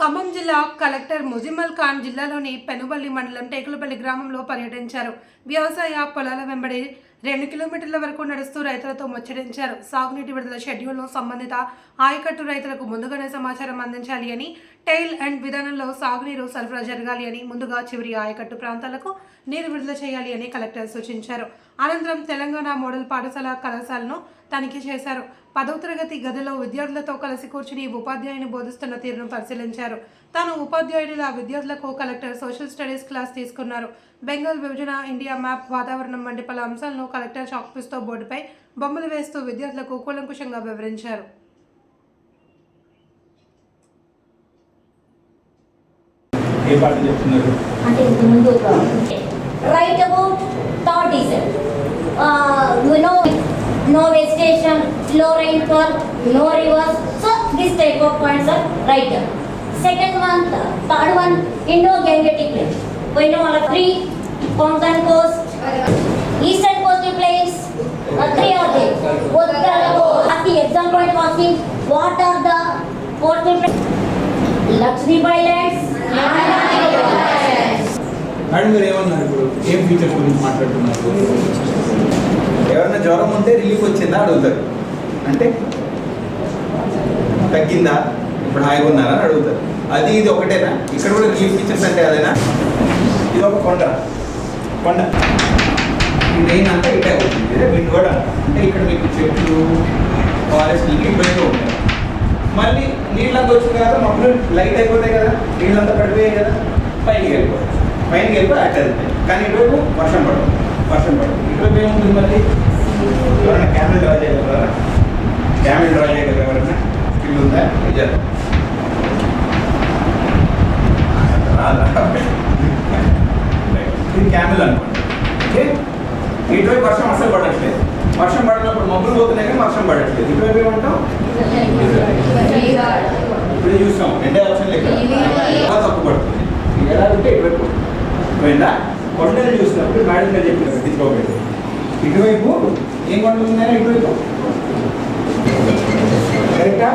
ఖమ్మం జిల్లా కలెక్టర్ ముజిమల్ ఖాన్ జిల్లాలోని పెనుబల్లి మండలం టేకులపల్లి గ్రామంలో పర్యటించారు. వ్యవసాయ పొలాల వెంబడి రెండు కిలోమీటర్ల వరకు నడుస్తూ రైతులతో ముచ్చరించారు సాగునీటి విడుదల షెడ్యూల్ను సంబంధిత ఆయకట్టు రైతులకు ముందుగానే సమాచారం అందించాలి అని టైల్ అండ్ విధానంలో సాగునీరు సరఫరా జరగాలి అని ముందుగా చివరి ఆయకట్టు ప్రాంతాలకు నీరు విడుదల చేయాలి అని కలెక్టర్ సూచించారు. అనంతరం తెలంగాణ మోడల్ పాఠశాల కళాశాలను తనిఖీ చేశారు. పదవ తరగతి గదిలో విద్యార్థులతో కలిసి కూర్చుని ఉపాధ్యాయుని బోధిస్తున్న తీరును పరిశీలించారు. తాను ఉపాధ్యాయుడిలా విద్యార్థులకు కలెక్టర్ సోషల్ స్టడీస్ క్లాస్ తీసుకున్నారు. బెంగాల్ విభజన ఇండియా మ్యాప్ వాతావరణం వంటి పలు అంశాలను కలెక్టర్ చాక్పీస్తో బోర్డుపై బొమ్మలు వేస్తూ విద్యార్థులకు కూలంకుషంగా వివరించారు. ఏ పార్టీ చెప్తున్నారు? అంటే ఇంతకుముందు right about diesel no no వెజిటేషన్లో rainfall no rivers so this type of points are right second one third one Indo Gangetic place పోయిన వాళ్ళ three Konkan coast eastern coastal place three are they exam point was asking what are the coastal places Lakshmi Islands madam మీరు ఏమన్నారు ఇప్పుడు? ఏం features గురించి మాట్లాడుతున్నారు? ఎవరైనా జ్వరం ఉంటే రిలీఫ్ వచ్చిందా? అడుగుతారు. అంటే తగ్గిందా? ఇప్పుడు హాయిగా ఉన్నారా అని అడుగుతారు. అది ఇది ఒకటేనా? ఇక్కడ కూడా రిలీఫ్ ఫీచర్స్ అంటే అదేనా? ఇది ఒక కొండ. కొండ. ఈ అంతా ఇటే అవుతుంది. ఇదే విండ్ కూడా. అంటే ఇక్కడ మీకు చెట్లు ఫారెస్ట్ ఇబ్బందిగా ఉంటాయి. మళ్ళీ నీళ్ళంతా వచ్చిన తర్వాత మొక్కలు లైట్ అయిపోతాయి కదా? నీళ్ళంతా పడిపోయాయి కదా? పైకి వెళ్ళిపోతాయి. పైనకి వెళ్ళిపోయి అట్ వెళ్తాయి. కానీ ఇటువైపు వర్షం పడదు. వర్షం పడదు. ఇటువైపు ఏముంటుంది మళ్ళీ? ఎవరైనా క్యామెల్ డ్రా చేయగలరా? క్యామెల్ డ్రా చేయగలరా? స్కిల్ ఉందా ఇది క్యామెల్ అనుకోండి. ఓకే? ఇటువైపు వర్షం అసలు పడట్లేదు. వర్షం పడినప్పుడు మబ్బులు పోతున్నాయి కానీ వర్షం పడట్లేదు. ఇటువైపు ఏమంటాం ఇప్పుడు చూసాం రెండే ఆప్షన్ లెక్క తప్పు పడుతుంది. ఎలా ఉంటే ఇటువైపు? పోయిందా? కొండలు చూసినప్పుడు మేడం గారు చెప్పిన పట్టించుకోకూడదు ఇటువైపు ఏం కొండలు ఉన్నాయో ఇటువైపు. కరెక్టా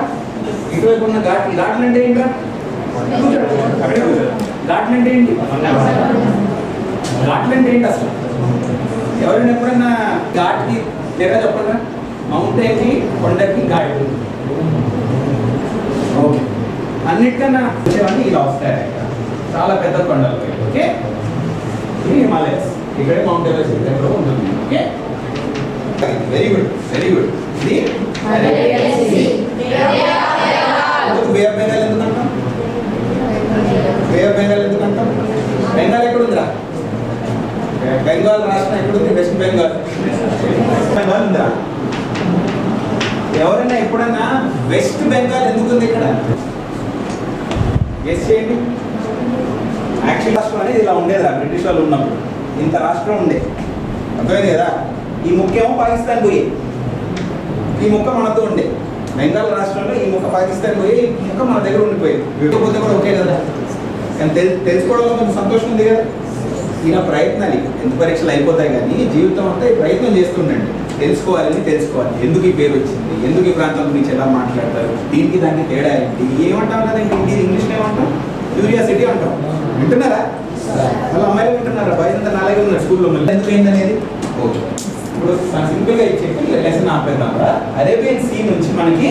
ఇటువైపు ఉన్న ఘాట్ ఘాట్లు అంటే ఏంటా అక్కడే కూర్చో. ఘాట్లు అంటే ఏంటి? ఘాట్లు అంటే ఏంటి అసలు? ఎవరైనా ఎప్పుడన్నా ఘాట్కి లేదా చెప్పరా మౌంటైన్కి కొండకి ఘాట్. ఓకే. అన్నిటికన్నా వచ్చేవన్నీ ఇలా వస్తాయి. చాలా పెద్ద కొండలు. ఓకే? ఇది హిమాలయస్. ఇక్కడే మౌంట్ ఎవరెస్ట్ దగ్గర ఉంటుంది. Okay? Very good very good ఇది? ఎందుకు ఆఫ్ బెంగాల్ ఎందుకు అంటాం ఆఫ్ బెంగాల్ ఎందుకు అంటాం బెంగాల్ ఎక్కడ బెంగాల్ రాష్ట్రం ఎక్కడుంది? వెస్ట్ బెంగాల్. బెంగాల్ ఉందా? ఎవరైనా ఎప్పుడైనా వెస్ట్ బెంగాల్ ఎందుకుంది ఇక్కడ? ఎస్ చేయండి. యాక్చువల్ రాష్ట్రం అనేది ఇలా ఉండేదా బ్రిటిష్ వాళ్ళు ఉన్నప్పుడు. ఇంత రాష్ట్రం ఉండే. అర్థమైంది కదా? ఈ ముఖ్యేమో పాకిస్తాన్ పోయి? ఈ ముక్క మనతో ఉండే. బెంగాల్ పాకిస్తాన్ పోయి ఇంకా మన దగ్గర ఉండిపోయింది. విడిపోతే కూడా ఓకే కదా. కానీ తెలు కొంచెం సంతోషం ఉంది కదా. ఇలా ప్రయత్నాలు ఎంత పరీక్షలు అయిపోతాయి కానీ జీవితం అంతా ఈ ప్రయత్నం చేస్తుండండి. తెలుసుకోవాలని తెలుసుకోవాలి. ఎందుకు ఈ పేరు వచ్చింది? ఎందుకు ఈ ప్రాంతం గురించి ఎలా మాట్లాడతారు? దీనికి దానికి తేడా ఏంటి? ఏమంటాం కదా ఇంక ఇంగ్లీష్లో ఏమంటాం? క్యూరియాసిటీ అంటాం. వింటున్నారా? వాళ్ళ అమ్మాయిలు వింటున్నారా? బయట నాలుగే ఉన్నారు స్కూల్లో మళ్ళీ. ఎందుకు ఏంటనేది ఓకే. ఇప్పుడు సింపుల్గా ఇచ్చేసి లెసన్ ఆపేద్దాం అరేబియన్ సీ నుంచి మనకి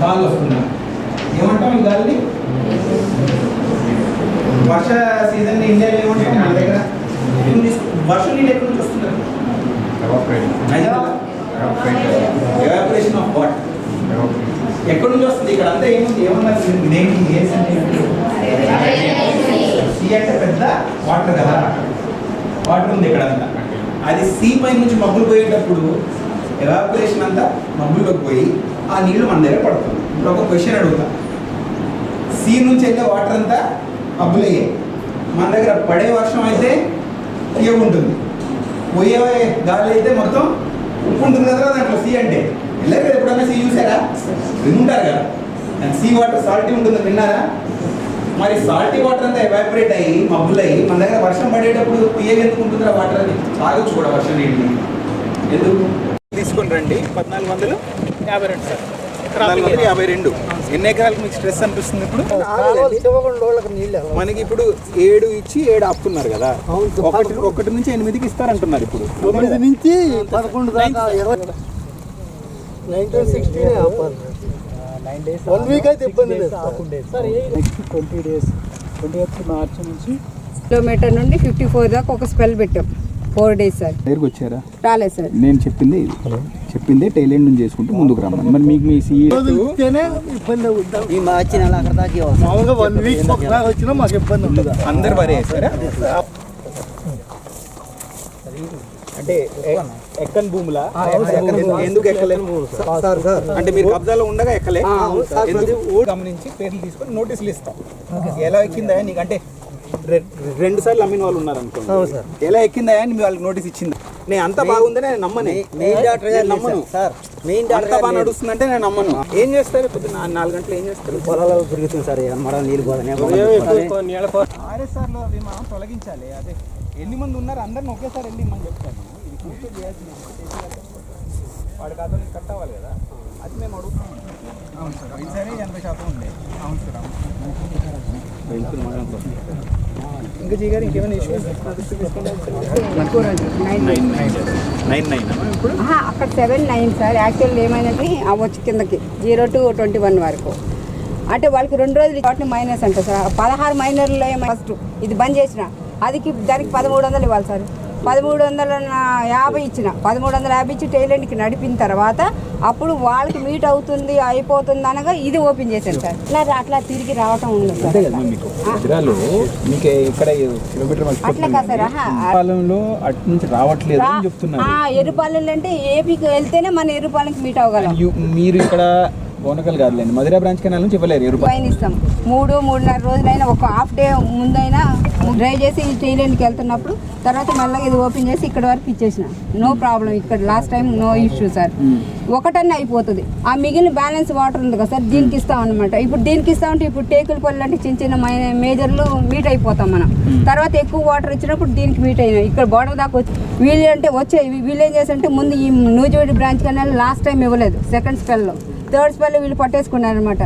గాలి వస్తున్నారు ఏమంటాం ఈ గాలిని? వర్ష సీజన్ ఇండియాలో ఏమంటాం మన దగ్గర? వర్షం నీళ్ళు ఎక్కడి నుంచి వస్తున్నారు ఎవాపరేషన్ ఆఫ్ వాట్ ఎక్కడి నుంచి వస్తుంది ఇక్కడ? అంతా ఏముంది? ఏమన్నా సీ అంటే పెద్ద వాటర్ కదా. వాటర్ ఉంది ఇక్కడ అంతా అది సీ పై నుంచి మబ్బులు పోయేటప్పుడు ఎవాపరేషన్ అంతా మబ్బుల్లోకి పోయి ఆ నీళ్ళు మన దగ్గర పడుతుంది. ఇప్పుడు ఒక క్వశ్చన్ అడుగుతా. సీ నుంచి వెళ్ళే వాటర్ అంతా మబ్బులయ్యాయి మన దగ్గర పడే వర్షం అయితే తీయ ఉంటుంది. పోయే గాలి అయితే మొత్తం ఉప్పు ఉంటుంది కదా దాంట్లో సీ అంటే. వెళ్ళారు కదా ఎప్పుడైనా సీ చూసారా? వినుంటారు కదా. సీ వాటర్ సాల్టీ ఉంటుంది విన్నారా? మరి సాల్టీ వాటర్ అంతా ఎవాపరేట్ అయ్యి మబ్బులయ్యి మన దగ్గర వర్షం పడేటప్పుడు తీయగా ఎందుకు ఉంటుందిరా వాటర్ అది? తాగొచ్చు కూడా వర్షం నీటిని ఎందుకు? తీసుకుని రండి. పద్నాలుగు వందలు. యాభై రెండు సార్. నాలుగు వందల యాభై రెండు. ఎన్ని ఎకరాలకు మీకు స్ట్రెస్ అనిపిస్తుంది ఇప్పుడు? మనకి ఇప్పుడు ఏడు ఇచ్చి ఏడు ఆపుతున్నారు కదా. ఒకటి ఒకటి నుంచి ఎనిమిదికి ఇస్తారంటున్నారు ఇప్పుడు. తొమ్మిది నుంచి పదకొండు దాకా వన్ వీక్ అయితే ఇబ్బంది next twenty days twenty eighth March నుంచి కిలోమీటర్ నుండి ఫిఫ్టీ ఫోర్ దాకా ఒక స్పెల్ పెట్టాం. ఫోర్ డేస్ సార్ దగ్గరికి వచ్చారా? రాలేదు సార్ నేను చెప్పింది చెప్పింది టైలెండ్ నుంచి చేసుకుంటూ ముందుకు రమ్మని మరి మీకు మీ సీఈ రోజులు ఇస్తేనే ఇబ్బంది అవుతుంది ఈ మార్చి నెల అక్కడ దాకా ఇవ్వాలి. మామూలుగా వన్ వీక్ ఒకలాగా వచ్చినా మాకు ఇబ్బంది ఉండదు. అందరు వరే అంటే ఎ- ఎక్కని భూములా? ఎందుకు- ఎందుకు ఎక్కలేను సార్ సార్ అంటే మీరు కబ్జాలో ఉండగా ఎక్కలే? గమనించి పేర్లు తీసుకొని నోటీసులు ఇస్తాం. ఎలా ఎక్కిందా నీకు? అంటే రె- రెండు సార్లు అమ్మిన వాళ్ళు ఉన్నారు అనుకో అవును సార్. ఎలా ఎక్కిందా అని మీ వాళ్ళకి నోటీస్ ఇచ్చింది. నేను అంత బాగుందని నేను నమ్మనే. మెయిన్ డాక్టర్ గారు నమ్మను. సార్ మెయిన్ అంత డాక్టర్ బాగా. నడుస్తుందంటే నేను నమ్మను. ఏం చేస్తారు? పొద్దున్న నాలుగు గంటలు ఏం చేస్తారు? పొలాలలో పెరుగుతుంది సార్ మన నీళ్ళు పోదని ఆర్ఎస్ఆర్లో అవి మనం తొలగించాలి అదే. ఎన్ని మంది ఉన్నారు? అందరిని ఒకేసారి వెళ్ళి మనం చెప్తాను. ఇది పూర్తి చేయాల్సింది. వాడి ఖాతా నుంచి కట్ అవ్వాలి కదా? అది మేము అడుగుతాం. అవును సార్. ఈసారి ఎనభై శాతం ఉంది. అవును సార్ ఇంకా జీ గారు ఇంకేమైనా ఇష్యూస్ నైన్ నైన్ ఇప్పుడు అక్కడ సెవెన్ నైన్ సార్. యాక్చువల్ ఏమైనది? అవ్వచ్చు కిందకి. జీరో టు ట్వంటీ వన్ వరకు. అంటే వాళ్ళకి రెండు రోజులు వాటిని మైనస్ అంట సార్. పదహారు మైనర్లో ఫస్ట్ ఇది బంద్ చేసిన. అది దానికి పదమూడు వందలు ఇవ్వాలి సార్. పదమూడు వందల యాభై ఇచ్చిన. పదమూడు వందల యాభై ఇచ్చి టైలెంట్కి నడిపిన తర్వాత అప్పుడు వాళ్ళకి మీట్ అవుతుంది అయిపోతుంది అనగా ఇది ఓపెన్ చేశాను సార్. అట్లా అట్లా తిరిగి రావటం ఉండదు సార్. అట్లా. మీకు. హైదరాబాద్లో మీకు ఇక్కడ కిలోమీటర్ అట్లా కాదు సార్ ఆహా. కాలంలో అటు నుంచి రావట్లేదు అని చెప్తున్నారు. ఆ, ఎరుపాలెం అంటే ఏపీకి వెళ్తేనే మన ఎరుపాలెంకి మీట్ అవ్వగలం. మీరు ఇక్కడ బోనకల్ కాదులేండి మధురా బ్రాంచ్ కెనాల్ నుంచి ఇవ్వలేరు పైన ఇస్తాం. మూడు మూడున్నర రోజులైనా ఒక హాఫ్ డే ముందైనా డ్రై చేసి టైలెంట్కి వెళ్తున్నప్పుడు తర్వాత మెల్లగా ఇది ఓపెన్ చేసి ఇక్కడ వరకు ఇచ్చేసిన. నో ప్రాబ్లం ఇక్కడ last time no issue sir. ఒకటన్నా అయిపోతుంది. ఆ మిగిలిన బ్యాలెన్స్ వాటర్ ఉంది కదా సార్ దీనికి ఇస్తాం అనమాట ఇప్పుడు దీనికి ఇస్తామంటే ఇప్పుడు టేకుల పళ్ళు అంటే చిన్న చిన్న మేజర్లు మీట్ అయిపోతాం మనం. తర్వాత ఎక్కువ వాటర్ ఇచ్చినప్పుడు దీనికి మీట్ అయినాం ఇక్కడ బోర్డర్ దాకా వచ్చి వీళ్ళు అంటే వచ్చే వీళ్ళు ఏం చేశారంటే ముందు ఈ నూజివేడి బ్రాంచ్ కన్నా లాస్ట్ టైం ఇవ్వలేదు సెకండ్ స్పెల్లో. థర్డ్ స్పెల్ వీళ్ళు పట్టేసుకున్నారు అనమాట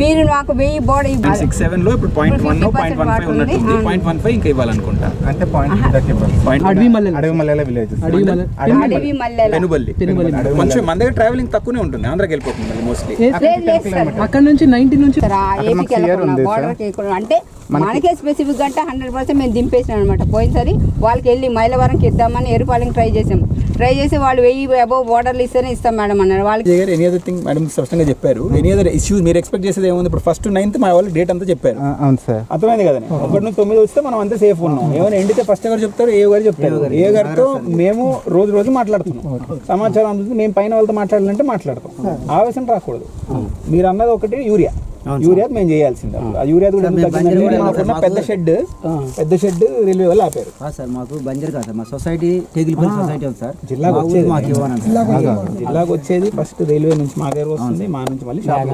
మీరు నాకు వెయ్యి బోర్డర్ సిక్స్ సెవెన్లో ఇప్పుడు point one point one five ఉన్నట్టుంది పాయింట్ వన్ ఫైవ్ ఇంకా ఇవ్వాలనుకుంటా. అంటే పాయింట్ పాయింట్ అడవి మల్లెలు. అడవి మల్లెల విలేజ్ అడవి మల్లెలు. పెనుబల్లి. కొంచెం మన దగ్గర ట్రావెలింగ్ తక్కువనే ఉంటుంది. ఆంధ్రాకి వెళ్ళిపోతుంది మోస్ట్లీ అక్కడ నుంచి నైన్టీ నుంచి అంటే మనకే స్పెసిఫిక్ అంటే హండ్రెడ్ పర్సెంట్ మేము దింపేసినాం అనమాట పోయినసరి వాళ్ళకి వెళ్ళి మైలవరంకి ఇద్దామని ఎరుపాలెంకి ట్రై చేసాం. ట్రై చేసి వాళ్ళు వెయ్యి అబౌవ్ బోర్డర్లు ఇస్తేనే ఇస్తాం మేడం అన్నారు. వాళ్ళకి విజయ్ గారు ఎనీ అదర్ థింగ్ మేడం స్పష్టంగా చెప్పారు. ఎనీ అదర్ ఇష్యూస్ మీరు ఎక్స్పెక్ట్ చేసేది ఏముంది? ఇప్పుడు ఫస్ట్ నైన్త్ మా వాళ్ళు డేట్ అంతా చెప్పారు. అవును సార్ అర్థమైంది కదా ఒకటి నుంచి తొమ్మిది వస్తే మనం అంతా సేఫ్ ఉన్నాం. ఏమైనా ఎండితే ఫస్ట్ గారు చెప్తారు ఏ గారు చెప్తారు? ఏ గారితో మేము రోజు రోజు మాట్లాడుతున్నాం. సమాచారం అందుతుంది మేము పైన వాళ్ళతో మాట్లాడాలంటే మాట్లాడతాం. ఆవేశం రాకూడదు. మీరు అన్నది ఒకటి యూరియా. యూరియా మేము చేయాల్సింది. ఆ. యూరియా కూడా మాకున్న పెద్ద షెడ్ పెద్ద షెడ్ రైల్వే వాళ్ళు ఆపారు. సార్ మాకు బంజర్ కాదు సార్ మా సొసైటీ టేగిలిపల్లి సొసైటీ ఉంది సార్. జిల్లాకు వచ్చేది. జిల్లాకు వచ్చేది. ఫస్ట్ రైల్వే నుంచి మా దగ్గర వస్తుంది మా నుంచి మళ్ళీ షాప్